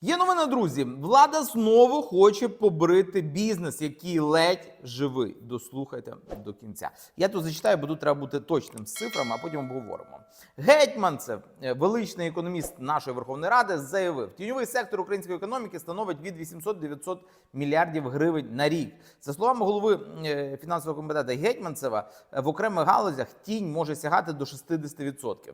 Є новина, друзі. Влада знову хоче побрити бізнес, який ледь живий. Дослухайте до кінця. Я тут зачитаю, бо тут треба бути точним з цифрами, а потім обговоримо. Гетьманцев, е, величний економіст нашої Верховної Ради, заявив: тіньовий сектор української економіки становить від 800-900 мільярдів гривень на рік. За словами голови е, фінансового комітету Гетьманцева, в окремих галузях тінь може сягати до 60%.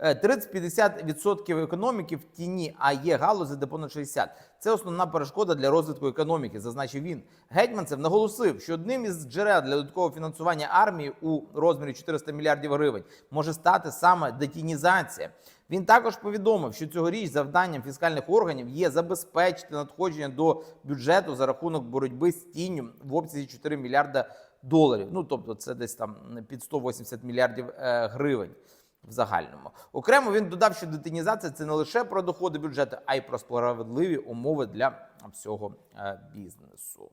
Е, 30-50% економіки в тіні, а є галузі, де понад 60%. Це основна перешкода для розвитку економіки, зазначив він. Гетьманцев наголосив, що одним із джерел для додаткового фінансування армії у розмірі 400 мільярдів гривень може стати саме детінізація. Він також повідомив, що цьогоріч завданням фіскальних органів є забезпечити надходження до бюджету за рахунок боротьби з тінню в обсязі 4 мільярда доларів. Ну тобто, це десь там під 180 мільярдів е, гривень в загальному. Окремо він додав, що детінізація це не лише про доходи бюджету, а й про справедливі умови для всього е, бізнесу.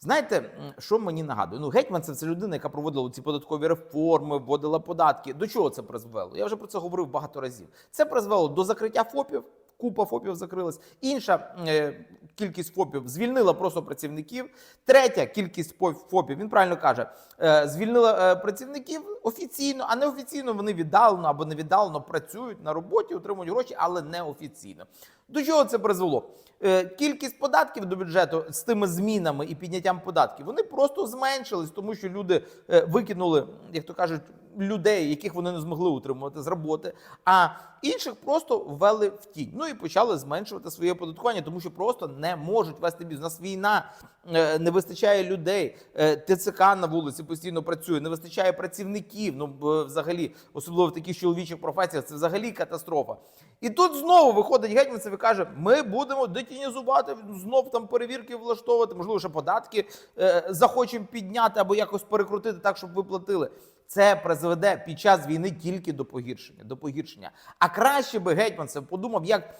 Знаєте, що мені нагадує? Ну, Гетьманцев це людина, яка проводила ці податкові реформи, вводила податки. До чого це призвело? Я вже про це говорив багато разів. Це призвело до закриття ФОПів. Купа ФОПів закрилась. Інша е, кількість ФОПів звільнила просто працівників. Третя кількість ФОПів, він правильно каже, е, звільнила е, працівників офіційно, а неофіційно вони віддалено або невіддалено працюють на роботі, отримують гроші, але неофіційно. До чого це призвело? Е, Кількість податків до бюджету з тими змінами і підняттям податків вони просто зменшились, тому що люди викинули, як то кажуть, людей, яких вони не змогли утримувати з роботи, а інших просто ввели в тінь. Ну і почали зменшувати своє оподаткування, тому що просто не можуть вести бізнес. У нас війна е, не вистачає людей. е, ТЦК на вулиці постійно працює, не вистачає працівників. Ну взагалі, особливо в таких чоловічих професіях, це взагалі катастрофа. І тут знову виходить гетьманцев і каже: ми будемо детінізувати, знов там перевірки влаштовувати, можливо, ще податки е, захочемо підняти або якось перекрутити так, щоб ви платили. Це призведе під час війни тільки до погіршення. До погіршення. А краще би гетьман це подумав, як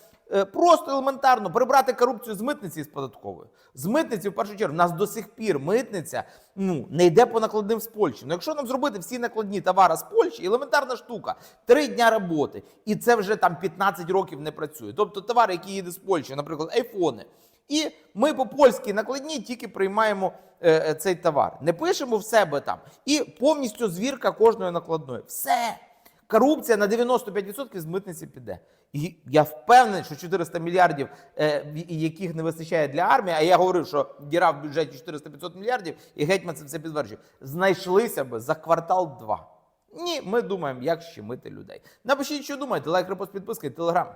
просто елементарно прибрати корупцію з митниці з податкової. З митниці, в першу чергу, в нас до сих пір митниця ну, не йде по накладним з Польщі. Ну, якщо нам зробити всі накладні товари з Польщі, елементарна штука, три дня роботи, і це вже там 15 років не працює. Тобто товари, які їде з Польщі, наприклад, айфони. І ми по польській накладній тільки приймаємо е, е, цей товар. Не пишемо в себе там. І повністю звірка кожної накладної. Все. Корупція на 95% з митниці піде. І я впевнений, що 400 мільярдів, е, яких не вистачає для армії, а я говорив, що діра в бюджеті 400-500 мільярдів, і гетьман це все підтверджує, знайшлися би за квартал два. Ні, ми думаємо, як щемити людей. Напишіть, що думаєте, лайк, репост, підписка телеграм.